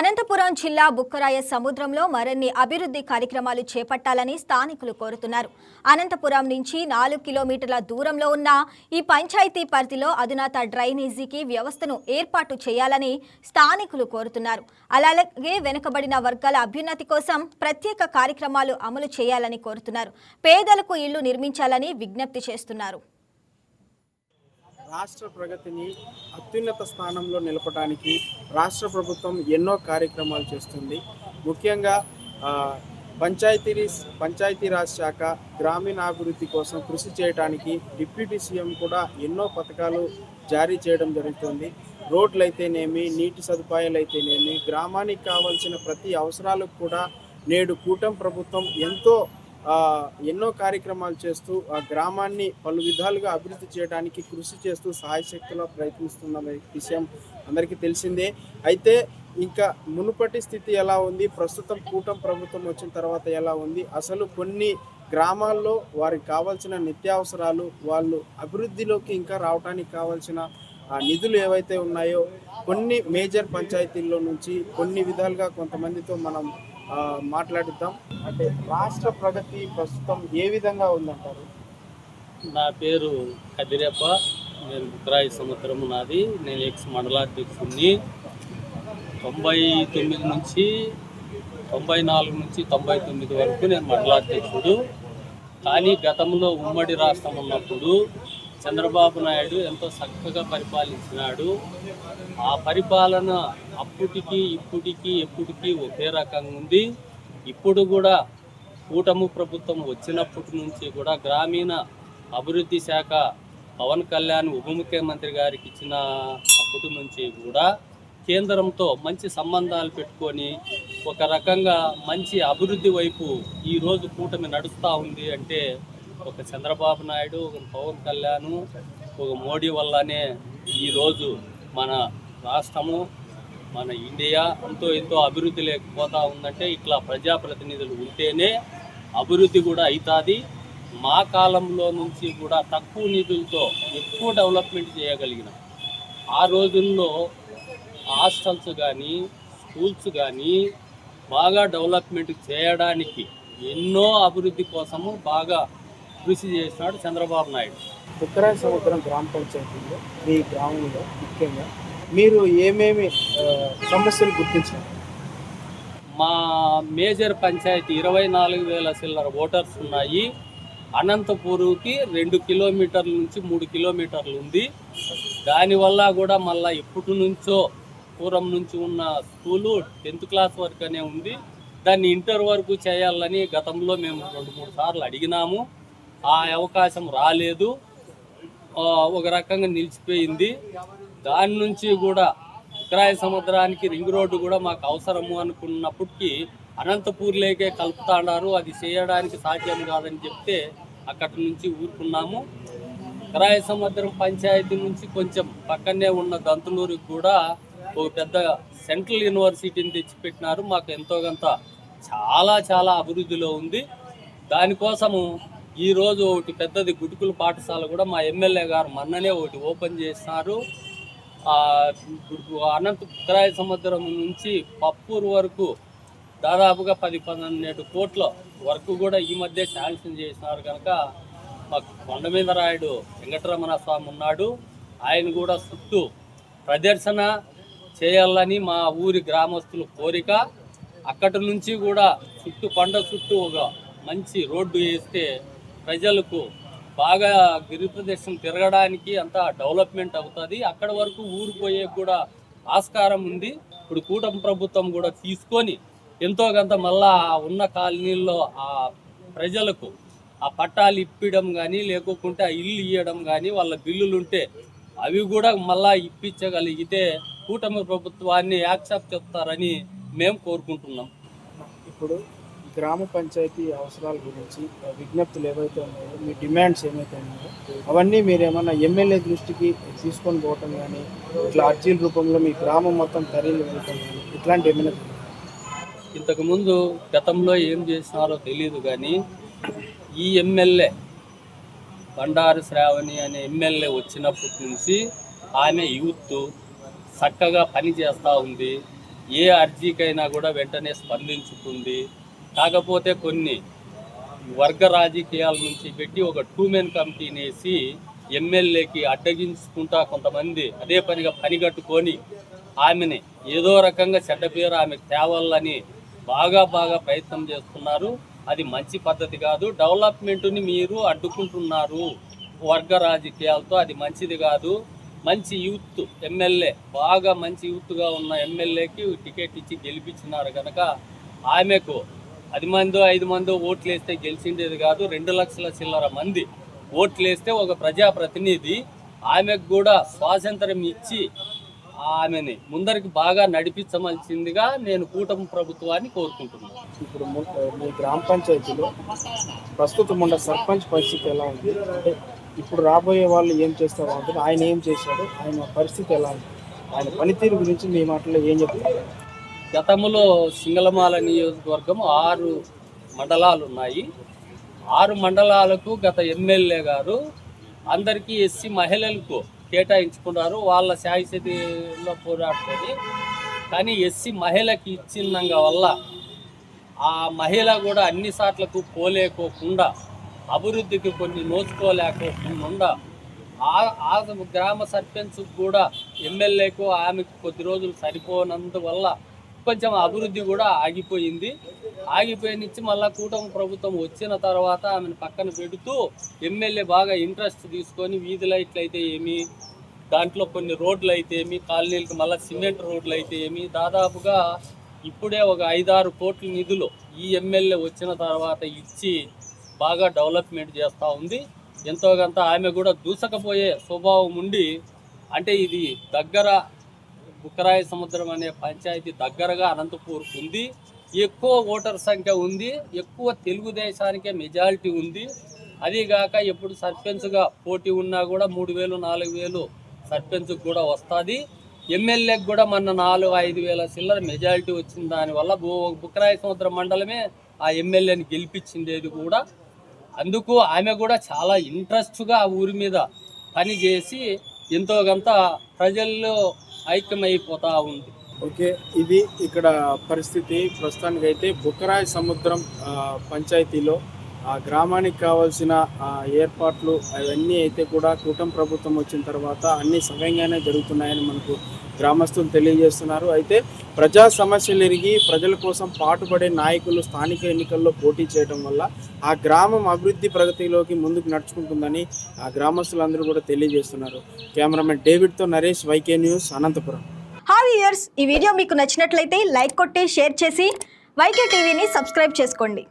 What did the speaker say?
అనంతపురం జిల్లా బుక్కరాయ సముద్రంలో మరిన్ని అభివృద్ధి కార్యక్రమాలు చేపట్టాలని స్థానికులు కోరుతున్నారు. అనంతపురం నుంచి నాలుగు కిలోమీటర్ల దూరంలో ఉన్న ఈ పంచాయతీ పరిధిలో అధునాత డ్రైనేజీకి వ్యవస్థను ఏర్పాటు చేయాలని స్థానికులు కోరుతున్నారు. అలాగే వెనుకబడిన వర్గాల అభ్యున్నతి కోసం ప్రత్యేక కార్యక్రమాలు అమలు చేయాలని కోరుతున్నారు. పేదలకు ఇళ్ళు నిర్మించాలని విజ్ఞప్తి చేస్తున్నారు. రాష్ట్ర ప్రగతిని అత్యున్నత స్థానంలో నిలపడానికి రాష్ట్ర ప్రభుత్వం ఎన్నో కార్యక్రమాలు చేస్తుంది. ముఖ్యంగా పంచాయతీ పంచాయతీరాజ్ శాఖ గ్రామీణాభివృద్ధి కోసం కృషి చేయడానికి డిప్యూటీ సీఎం కూడా ఎన్నో పథకాలు జారీ చేయడం జరుగుతుంది. రోడ్లు అయితేనేమి నీటి సదుపాయాలు అయితేనేమి గ్రామానికి కావాల్సిన ప్రతి అవసరాలకు కూడా నేడు కూటమి ప్రభుత్వం ఎంతో ఎన్నో కార్యక్రమాలు చేస్తూ ఆ గ్రామాన్ని పలు విధాలుగా అభివృద్ధి చేయడానికి కృషి చేస్తూ సాయశక్తిలో ప్రయత్నిస్తున్న విషయం అందరికీ తెలిసిందే. అయితే ఇంకా మునుపటి స్థితి ఎలా ఉంది? ప్రస్తుతం కూటం ప్రభుత్వం వచ్చిన తర్వాత ఎలా ఉంది? అసలు కొన్ని గ్రామాల్లో వారికి కావాల్సిన నిత్యావసరాలు వాళ్ళు అభివృద్ధిలోకి ఇంకా రావడానికి కావాల్సిన నిధులు ఏవైతే ఉన్నాయో కొన్ని మేజర్ పంచాయతీల్లో నుంచి కొన్ని విధాలుగా కొంతమందితో మనం మాట్లాడుద్దాం. అంటే రాష్ట్ర ప్రగతి ప్రస్తుతం ఏ విధంగా ఉందంటారు? నా పేరు కదిరేప నేను బుక్రాయి సముద్రం నాది. నేను ఎక్స్ మండలాధ్యక్షుడిని తొంభై తొమ్మిది నుంచి తొంభై నాలుగు నుంచి తొంభై తొమ్మిది వరకు నేను మండలాధ్యక్షుడు. కానీ గతంలో ఉమ్మడి రాష్ట్రం ఉన్నప్పుడు చంద్రబాబు నాయుడు ఎంతో చక్కగా పరిపాలించినాడు. ఆ పరిపాలన అప్పటికి ఇప్పటికి ఎప్పటికీ ఒకే రకంగా ఉంది. ఇప్పుడు కూడా కూటమి ప్రభుత్వం వచ్చినప్పటి నుంచి కూడా గ్రామీణ అభివృద్ధి శాఖ పవన్ కళ్యాణ్ ఉప ముఖ్యమంత్రి గారికి ఇచ్చిన అప్పటి నుంచి కూడా కేంద్రంతో మంచి సంబంధాలు పెట్టుకొని ఒక రకంగా మంచి అభివృద్ధి వైపు ఈరోజు కూటమి నడుస్తూ ఉంది అంటే ఒక చంద్రబాబు నాయుడు ఒక పవన్ కళ్యాణ్ ఒక మోడీ వల్లనే ఈరోజు మన రాష్ట్రము మన ఇండియా ఎంతో ఎంతో అభివృద్ధి లేకపోతా ఉందంటే ఇట్లా ప్రజాప్రతినిధులు ఉంటేనే అభివృద్ధి కూడా అవుతుంది మా కాలంలో నుంచి కూడా తక్కువ నిధులతో ఎక్కువ డెవలప్మెంట్ చేయగలిగిన. ఆ రోజుల్లో హాస్టల్స్ కానీ స్కూల్స్ కానీ బాగా డెవలప్మెంట్ చేయడానికి ఎన్నో అభివృద్ధి కోసము బాగా కృషి చేసినాడు చంద్రబాబు నాయుడు. ఉత్తరాయ సముద్రం గ్రామ పంచాయతీలో మీ గ్రామంలో ముఖ్యంగా మీరు ఏమేమి సమస్యలు గుర్తించారు? మా మేజర్ పంచాయతీ ఇరవై నాలుగు వేల చిల్లర ఓటర్స్ ఉన్నాయి. అనంతపూర్కి రెండు కిలోమీటర్ల నుంచి మూడు కిలోమీటర్లు ఉంది. దానివల్ల కూడా మళ్ళీ ఎప్పటి నుంచో పూర్వం నుంచి ఉన్న స్కూలు టెన్త్ క్లాస్ వరకునే ఉంది. దాన్ని ఇంటర్ వరకు చేయాలని గతంలో మేము రెండు మూడు సార్లు అడిగినాము. ఆ అవకాశం రాలేదు. ఒక రకంగా నిలిచిపోయింది. దాని నుంచి కూడా విక్రాయ సముద్రానికి రింగ్ రోడ్డు కూడా మాకు అవసరము అనుకున్నప్పటికీ అనంతపూర్లేకే కలుపుతాడారు. అది చేయడానికి సాధ్యం కాదని చెప్తే అక్కడి నుంచి ఊరుకున్నాము. ఉత్తరాయ సముద్రం పంచాయతీ నుంచి కొంచెం పక్కనే ఉన్న దంతులూరికి కూడా ఒక పెద్ద సెంట్రల్ యూనివర్సిటీని తెచ్చిపెట్టినారు. మాకు ఎంతో కొంత చాలా చాలా అభివృద్ధిలో ఉంది. దానికోసము ఈరోజు ఒకటి పెద్దది గుడుకుల పాఠశాల కూడా మా ఎమ్మెల్యే గారు మొన్ననే ఒకటి ఓపెన్ చేసినారు అనంత ఉత్తరాయ సముద్రం నుంచి పప్పూరు వరకు దాదాపుగా పది పన్నెండు కోట్ల వరకు కూడా ఈ మధ్య శాంక్షన్ చేసినారు కనుక మాకు కొండ రాయుడు వెంకటరమణ స్వామి ఉన్నాడు. ఆయన కూడా చుట్టూ ప్రదర్శన చేయాలని మా ఊరి గ్రామస్తుల కోరిక. అక్కడి నుంచి కూడా చుట్టూ కొండ చుట్టూ ఒక మంచి రోడ్డు వేస్తే ప్రజలకు బాగా గిరి ప్రదేశం తిరగడానికి అంతా డెవలప్మెంట్ అవుతుంది. అక్కడ వరకు ఊరు పోయే కూడా ఆస్కారం ఉంది. ఇప్పుడు కూటమి ప్రభుత్వం కూడా తీసుకొని ఎంతో కొంత మళ్ళా ఉన్న కాలనీల్లో ఆ ప్రజలకు ఆ పట్టాలు ఇప్పించడం కానీ లేకోకుంటే ఆ ఇల్లు ఇవ్వడం కానీ వాళ్ళ బిల్లులు ఉంటే అవి కూడా మళ్ళా ఇప్పించగలిగితే కూటమి ప్రభుత్వాన్ని యాక్సెప్ట్ చెప్తారని మేము కోరుకుంటున్నాం. ఇప్పుడు గ్రామ పంచాయతీ అవసరాల గురించి విజ్ఞప్తులు ఏవైతే ఉన్నాయో మీ డిమాండ్స్ ఏమైతే ఉన్నాయో అవన్నీ మీరు ఏమన్నా ఎమ్మెల్యే దృష్టికి తీసుకొని పోవటం కానీ ఇట్లా అర్జీల రూపంలో మీ గ్రామం మొత్తం తరలి వెళ్ళటం కానీ ఇట్లాంటి ఏమైనా ఇంతకుముందు గతంలో ఏం చేసినారో తెలియదు కానీ ఈ ఎమ్మెల్యే బండారు శ్రావణి అనే ఎమ్మెల్యే వచ్చినప్పటి నుంచి ఆమె యూత్ చక్కగా పని చేస్తూ ఉంది. ఏ అర్జీకైనా కూడా వెంటనే స్పందించుతుంది కాకపోతే కొన్ని వర్గ రాజకీయాల నుంచి పెట్టి ఒక టూ మెన్ కమిటీని వేసి ఎమ్మెల్యేకి అడ్డగించుకుంటా కొంతమంది అదే పనిగా పనిగట్టుకొని ఆమెని ఏదో రకంగా చెడ్డ పేరు ఆమెకు తేవాలని బాగా బాగా ప్రయత్నం చేస్తున్నారు. అది మంచి పద్ధతి కాదు. డెవలప్మెంట్ని మీరు అడ్డుకుంటున్నారు. వర్గ రాజకీయాలతో అది మంచిది కాదు. మంచి యూత్ ఎమ్మెల్యే బాగా మంచి యూత్గా ఉన్న ఎమ్మెల్యేకి టికెట్ ఇచ్చి గెలిపించినారు కనుక ఆమెకు పది మందో ఐదు మందో ఓట్లు వేస్తే గెలిచిండేది కాదు రెండు లక్షల చిల్లర మంది ఓట్లు వేస్తే ఒక ప్రజాప్రతినిధి ఆమెకు కూడా స్వాతంత్రం ఇచ్చి ఆమెని ముందరికి బాగా నడిపించవలసిందిగా నేను కూటమి ప్రభుత్వాన్ని కోరుకుంటున్నాను. ఇప్పుడు మీ గ్రామ పంచాయతీలో ప్రస్తుతం ఉన్న సర్పంచ్ పరిస్థితి ఎలా ఉంది? అంటే ఇప్పుడు రాబోయే వాళ్ళు ఏం చేస్తారు అంటే ఆయన ఏం చేశాడు ఆయన పరిస్థితి ఎలా ఉంది? ఆయన పనితీరు గురించి మీ మాటలో ఏం చెప్తారు? గతంలో సింగళమాల నియోజకవర్గం ఆరు మండలాలు ఉన్నాయి. ఆరు మండలాలకు గత ఎమ్మెల్యే గారు అందరికీ ఎస్సీ మహిళలకు కేటాయించుకున్నారు. వాళ్ళ శాయశతిలో పోరాడుతుంది. కానీ ఎస్సీ మహిళకి ఇచ్చినంగా వల్ల ఆ మహిళ కూడా అన్ని సార్లకు పోలేకోకుండా అభివృద్ధికి కొన్ని నోచుకోలేకోకుండా ఆ ఆ గ్రామ సర్పంచ్ కూడా ఎమ్మెల్యేకు ఆమెకు కొద్ది రోజులు సరిపోనందువల్ల కొంచెం అభివృద్ధి కూడా ఆగిపోయింది. ఆగిపోయింది మళ్ళీ కూటమి ప్రభుత్వం వచ్చిన తర్వాత ఆమెను పక్కన పెడుతూ ఎమ్మెల్యే బాగా ఇంట్రెస్ట్ తీసుకొని వీధి లైట్లు అయితే ఏమి దాంట్లో కొన్ని రోడ్లు అయితే ఏమి కాలనీలకు మళ్ళీ సిమెంట్ రోడ్లు అయితే ఏమి దాదాపుగా ఇప్పుడే ఒక ఐదారు కోట్ల నిధులు ఈ ఎమ్మెల్యే వచ్చిన తర్వాత ఇచ్చి బాగా డెవలప్మెంట్ చేస్తూ ఉంది. ఎంతో ఆమె కూడా దూసకపోయే స్వభావం ఉండి అంటే ఇది దగ్గర బుక్కరాయ సముద్రం అనే పంచాయతీ దగ్గరగా అనంతపూర్కు ఉంది. ఎక్కువ ఓటర్ సంఖ్య ఉంది. ఎక్కువ తెలుగుదేశానికే మెజారిటీ ఉంది. అదీగాక ఎప్పుడు సర్పంచ్గా పోటీ ఉన్నా కూడా మూడు వేలు నాలుగు వేలు సర్పంచ్కి కూడా వస్తుంది. ఎమ్మెల్యేకి కూడా మొన్న నాలుగు ఐదు వేల చిల్లర మెజారిటీ వచ్చిన దానివల్ల బుక్కరాయ సముద్రం మండలమే ఆ ఎమ్మెల్యేని గెలిపించిందేది కూడా. అందుకు ఆమె కూడా చాలా ఇంట్రెస్ట్గా ఆ ఊరి మీద పని చేసి ఎంతో కొంత ప్రజల్లో ఐక్యమైపోతా ఉంది. ఓకే ఇది ఇక్కడ పరిస్థితి. ప్రస్తుతానికి అయితే బుక్కరాయ సముద్రం పంచాయతీలో ఆ గ్రామానికి కావాల్సిన ఏర్పాట్లు అవన్నీ అయితే కూడా కూటమి ప్రభుత్వం వచ్చిన తర్వాత అన్ని సవ్యంగానే జరుగుతున్నాయని మనకు గ్రామస్తులు తెలియజేస్తున్నారు. అయితే ప్రజా సమస్యలు ఎరిగి ప్రజల కోసం పాటుపడే నాయకులు స్థానిక ఎన్నికల్లో పోటీ చేయడం వల్ల ఆ గ్రామం అభివృద్ధి ప్రగతిలోకి ముందుకు నడుచుకుంటుందని ఆ గ్రామస్తులందరూ కూడా తెలియజేస్తున్నారు. Cameraman డేవిడ్తో Naresh Y K news Anantapur. Hi viewers ఈ వీడియో మీకు నచ్చినట్లయితే లైక్ కొట్టి షేర్ చేసి వైకే టీవీని సబ్స్క్రైబ్ చేసుకోండి.